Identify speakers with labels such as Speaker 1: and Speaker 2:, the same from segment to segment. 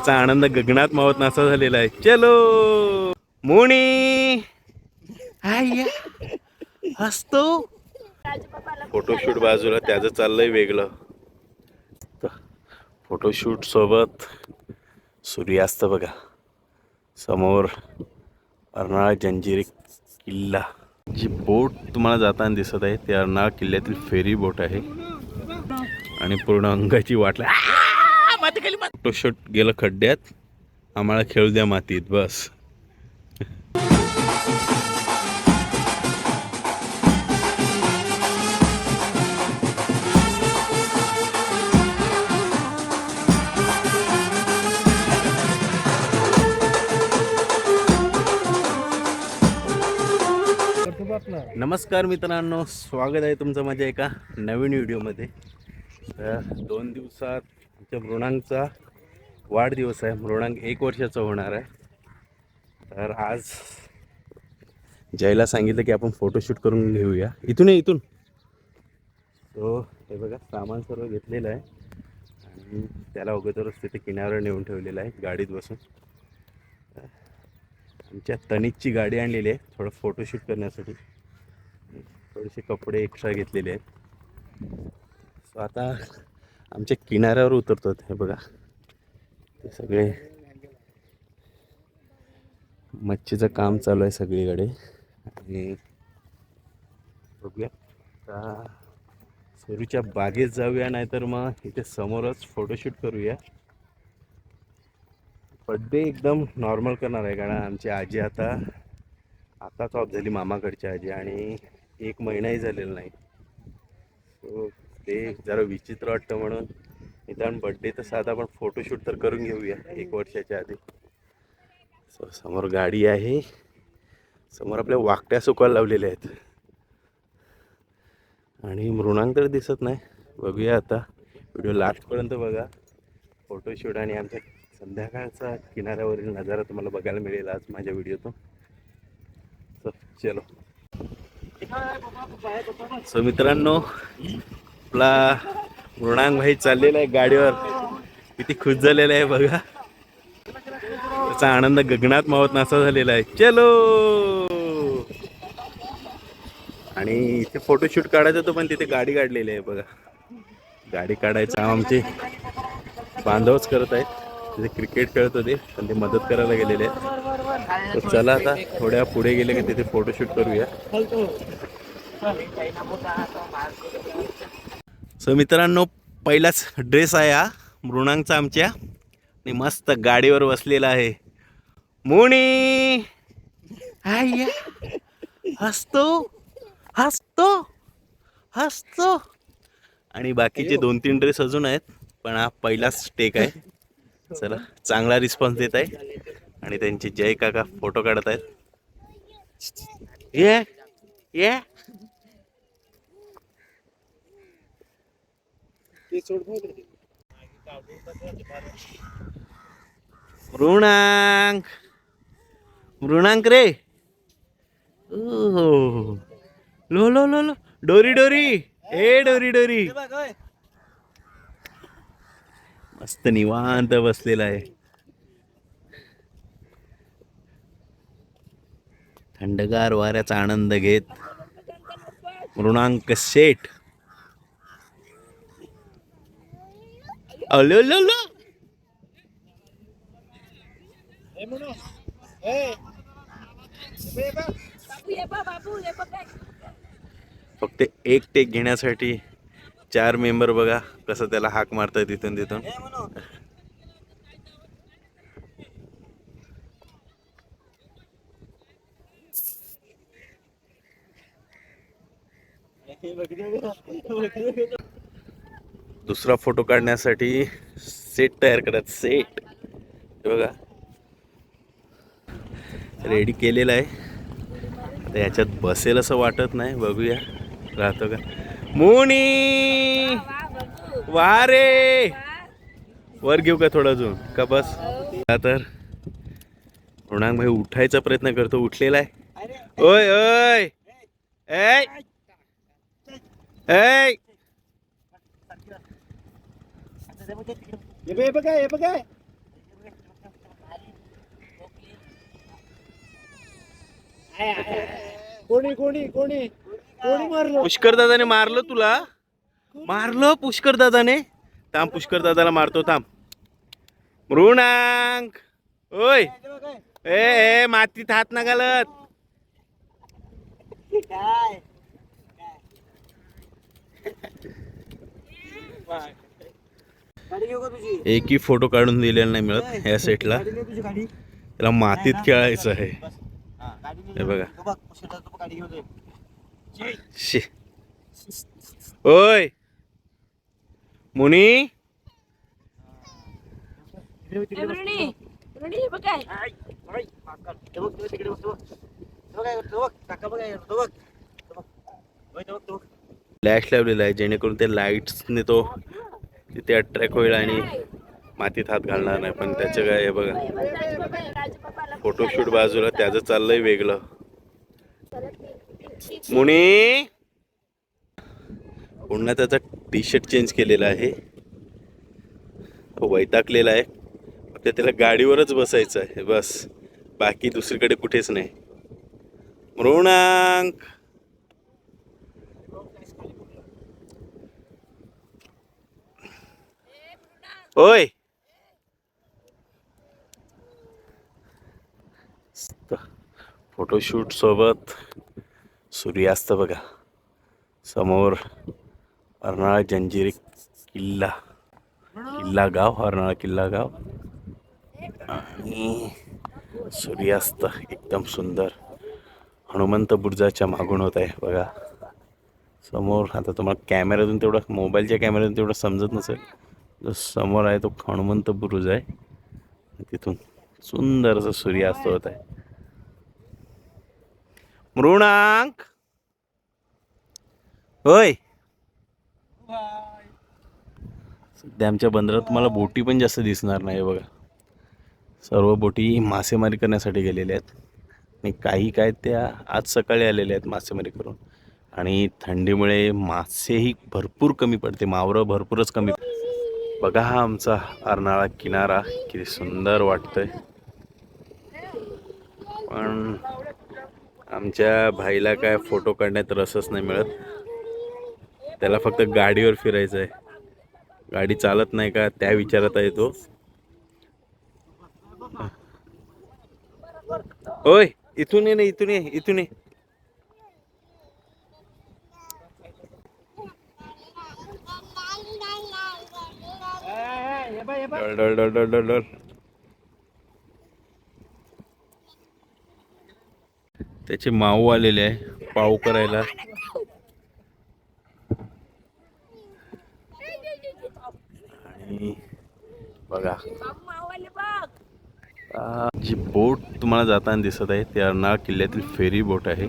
Speaker 1: त्याचा आनंद गगनात मावत नासा झालेला आहे. चलो. मोणी. हाय हसतो. फोटोशूट बाजूला त्याचं चाललंय वेगळं. फोटोशूट सोबत सूर्यास्त बघा. समोर अर्नाळा जंजिरी किल्ला. जी बोट तुम्हाला जाताना दिसत आहे ती अर्नाळा किल्ल्यातील फेरी बोट आहे. आणि पूर्ण अंगाची वाटला फोटोशूट गेलं खड्ड्यात. आम्हाला खेळू द्या मातीत बस. नमस्कार मित्रांनो स्वागत आहे तुमचं माझ्या एका नवीन व्हिडिओमध्ये. तर दोन दिवसात आमच्या मृणांकचा वाढदिवस आहे. मृणांक एक वर्षाचा होणार आहे. तर आज जयला सांगितलं की आपण फोटोशूट करून घेऊया. इथून आहे इथून. तो हे बघा सामान सर्व घेतलेलं आहे. आणि त्याला अगोदरच तिथे किनाऱ्यावर नेऊन ठेवलेलं आहे गाडीत बसून. आमच्या तनिकची गाडी आणलेली आहे थोडं फोटोशूट करण्यासाठी. थोडेसे कपडे एक्स्ट्रा घेतलेले आहेत. सो आता आमच्या किनाऱ्यावर उतरतो हे बघा. ते सगळे मच्छीचं काम चालू आहे सगळीकडे. आणि बघूया. आता सुरूच्या बागेत जाऊया नाहीतर मग इथे समोरच फोटोशूट करूया. बड्डे एकदम नॉर्मल करणार आहे कारण आमची आजी आता आताच ऑफ झाली मामाकडची आजी आणि एक महिनाही झालेला नाही. सो ते जरा विचित्र वाटतं म्हणून. निदान बड्डे तर साधा आपण फोटोशूट तर करून घेऊया एक वर्षाच्या आधी. सो समोर गाडी आहे. समोर आपल्या वाकट्या सुकायला लावलेल्या आहेत. आणि मृणांक तर दिसत नाही. बघूया आता. व्हिडिओ लास्टपर्यंत बघा. फोटोशूट आणि आमच्या संध्याकाळचा किनाऱ्यावरील नजारा तुम्हाला बघायला मिळेल आज माझ्या व्हिडिओतून. सो चलो. सो मित्रांनो आपला मृणांग भाई चाललेला आहे गाडीवर. किती खुश झालेला आहे बघा. त्याचा आनंद गगनात मावत नासा झालेला आहे. चलो! आणि इथे फोटोशूट काढायचं होतं पण तिथे गाडी काढलेली आहे बघा. गाडी काढायचं आमचे बांधवच करत आहेत. तिथे क्रिकेट खेळत होते पण ते मदत करायला गेलेले आहेत. तर चला आता थोड्या पुढे गेले की तिथे फोटोशूट करूया. सो मित्रांनो पहिलाच ड्रेस आहे हा. मृणांकचा आमच्या. आणि मस्त गाडीवर बसलेला आहे. मोणी हाय हसतो! हसतो! हसतो! आणि बाकीचे दोन तीन ड्रेस अजून आहेत पण हा पहिलाच टेक आहे. चला चांगला रिस्पॉन्स देत आहे. आणि त्यांचे जय काका फोटो काढत आहेत. ये! ये! मृणांक. मृणांक रे. ओहो. लो लो लो लो. डोरी डोरी. ए डोरी डोरी. मस्त निवांत बसलेला आहे. थंडगार वाऱ्याचा आनंद घेत मृणांक शेठ अलो लो लो फक्त एक टेक घेण्यासाठी चार मेंबर बघा कसं त्याला हाक मारताय तिथून तिथून. दुसरा फोटो काढण्यासाठी सेट तयार करत सेट. बघा. रेडी केलेला आहे. आता याच्यात बसेल असं वाटत नाही. बघूया. राहतो का? मोनी! वा रे! वर घेऊ का थोडं अजून? का बस? तर. मृणांक भाई उठायचा प्रयत्न करतो. उठलेला आहे. ओय ओय! ऐ ऐ
Speaker 2: हे बघा हे बघा. कोणी कोणी कोणी? कोणी मारलं?
Speaker 1: पुष्कर दादाने मारलं तुला? मारलं पुष्कर दादाने? थांब पुष्कर दादाला मारतो थांब. मृणांक. ओय. ए ए मातीत हात ना घालत.
Speaker 2: काय?
Speaker 1: एकही फोटो काढून दिलेला नाही मिळत या सेटला त्याला मातीत खेळायचं आहे.
Speaker 2: हा,
Speaker 1: बघा.
Speaker 2: तो बघ शेतात तो गाडी घेऊन जाईल
Speaker 1: शे. ओय. मुनी.
Speaker 2: होय.
Speaker 1: फ्लॅश लावलेला आहे जेणेकरून ते लाईट्सने तो तिथे अट्रॅक्ट होईल आणि मातीत हात घालणार नाही. पण त्याचं काय आहे बघा. फोटोशूट बाजूला त्याचं चाललंय वेगळं. मुनी! पुन्हा त्याचा टी शर्ट चेंज केलेला आहे. तो वैतागलेला आहे. फक्त त्याला गाडीवरच बसायचं आहे. बस. बाकी दुसरीकडे कुठेच नाही. मृणांक! होय फोटोशूट सोबत सूर्यास्त बघा. समोर अर्नाळा जंजिरी किल्ला. किल्ला गाव अर्नाळा किल्ला गाव. आणि सूर्यास्त एकदम सुंदर. हनुमंत बुर्जाच्या मागून होत आहे बघा. समोर आता तुम्हाला कॅमेऱ्यातून तेवढं मोबाईलच्या कॅमेऱ्यातून तेवढं समजत नसेल. समोर आहे तो हनुमंत बुरुज आहे. तिथून सुंदर असं सूर्यास्त होत आहे. मृणांक! होय! सध्या आमच्या बंदरात मला बोटी पण जास्त दिसणार नाही बघा. सर्व बोटी मासेमारी करण्यासाठी गेलेल्या आहेत. आणि काही काय त्या आज सकाळी आलेल्या आहेत मासेमारी करून. आणि थंडीमुळे मासेही भरपूर कमी पडते. मावरं भरपूरच कमी बघा हा आमचा अर्नाळा किनारा किती सुंदर वाटतोय. पण आमच्या भाईला काय फोटो काढण्यात रसच नाही मिळत. त्याला फक्त गाडीवर फिरायचं आहे गाडी चालत नाही का त्या विचारात आहे तो होय इथून ये ना इथून ये इथून ये.
Speaker 2: हे बघ, हे बघ.
Speaker 1: डोल डोल त्याचे माऊ आलेले आहे पाव करायला. आणि बघा. जी बोट तुम्हाला जाताना दिसत आहे ती अर्नाळा किल्ल्यातील फेरी बोट आहे.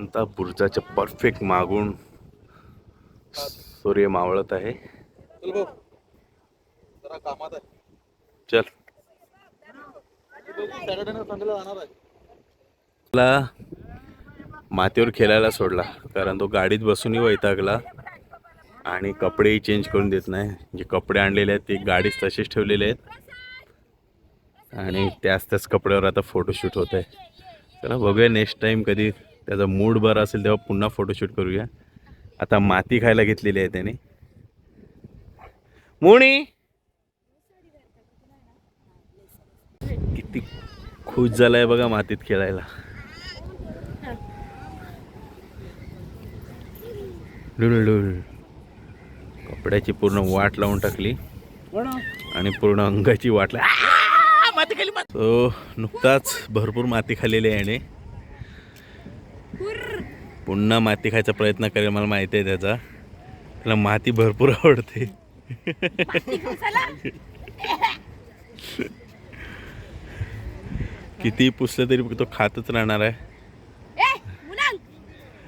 Speaker 1: हनुमंता बुर्जाच्या परफेक्ट मागून सूर्य मावळत आहे.
Speaker 2: चल भाऊ. जरा कामात आहे.
Speaker 1: चल.
Speaker 2: सॅटर्डे संडेला जाणार आहे.
Speaker 1: ला मातीवर खेळायला सोडला कारण तो गाडीत बसूनही वैतागला आणि कपडेही चेंज करून देत नाही. जे कपडे आणलेले आहेत ते गाडीत तसेच ठेवलेले आहेत. आणि त्याच त्याच कपड्यावर आता फोटोशूट होत आहे चला बघूया नेक्स्ट टाईम कधी त्याचा मूड बरा असेल तेव्हा पुन्हा फोटोशूट करूया. आता माती खायला घेतलेली आहे त्याने. मुणी किती खुश झालाय बघा मातीत खेळायला. डुल कपड्याची पूर्ण वाट लावून टाकली. आणि पूर्ण अंगाची वाट ला तो नुकताच भरपूर माती खाल्लेली आहे याने. पुन्हा माती खायचा प्रयत्न करेल मला माहिती आहे त्याचा. त्याला माती भरपूर आवडते. किती पुसलं तरी तो खातच राहणार आहे.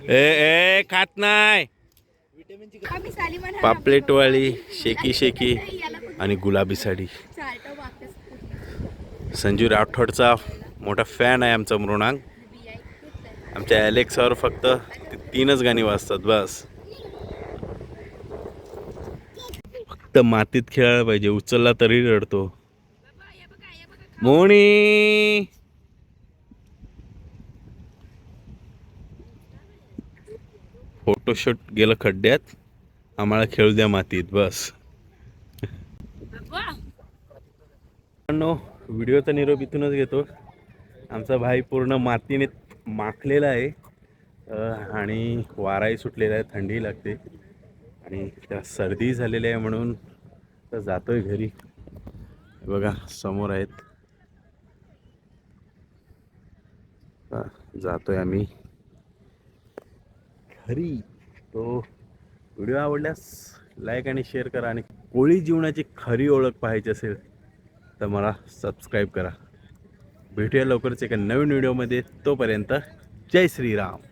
Speaker 3: ए
Speaker 1: ए ए खात नाही. पापलेटवाळी शेकी शेकी आणि गुलाबी साडी. संजू राठोडचा मोठा फॅन आहे आमचा मृणांक. आमच्या ॲलेक्सावर फक्त तीनच गाणी वाजतात बस. फक्त मातीत खेळायला पाहिजे उचलला तरी रडतो. मोणी फोटोशूट गेलं खड्ड्यात आम्हाला खेळू द्या मातीत बस.
Speaker 3: पण
Speaker 1: मित्रांनो व्हिडिओचा निरोप इथूनच घेतो. आमचा भाई पूर्ण मातीने माखलेला आहे. आणि वाराही सुटलेला आहे थंडी लागते. आणि त्या सर्दी झालेली आहे म्हणून तर जातोय घरी. बघा समोर आहेत. जातो जातोय आम्ही. घरी. तो व्हिडिओ आवडल्यास लाईक आणि शेअर करा आणि कोळी जीवनाची खरी ओळख पाहायची असेल तर मला सबस्क्राईब करा. भेटूया लवकरच एका नवीन व्हिडिओमध्ये. तोपर्यंत जय श्रीराम.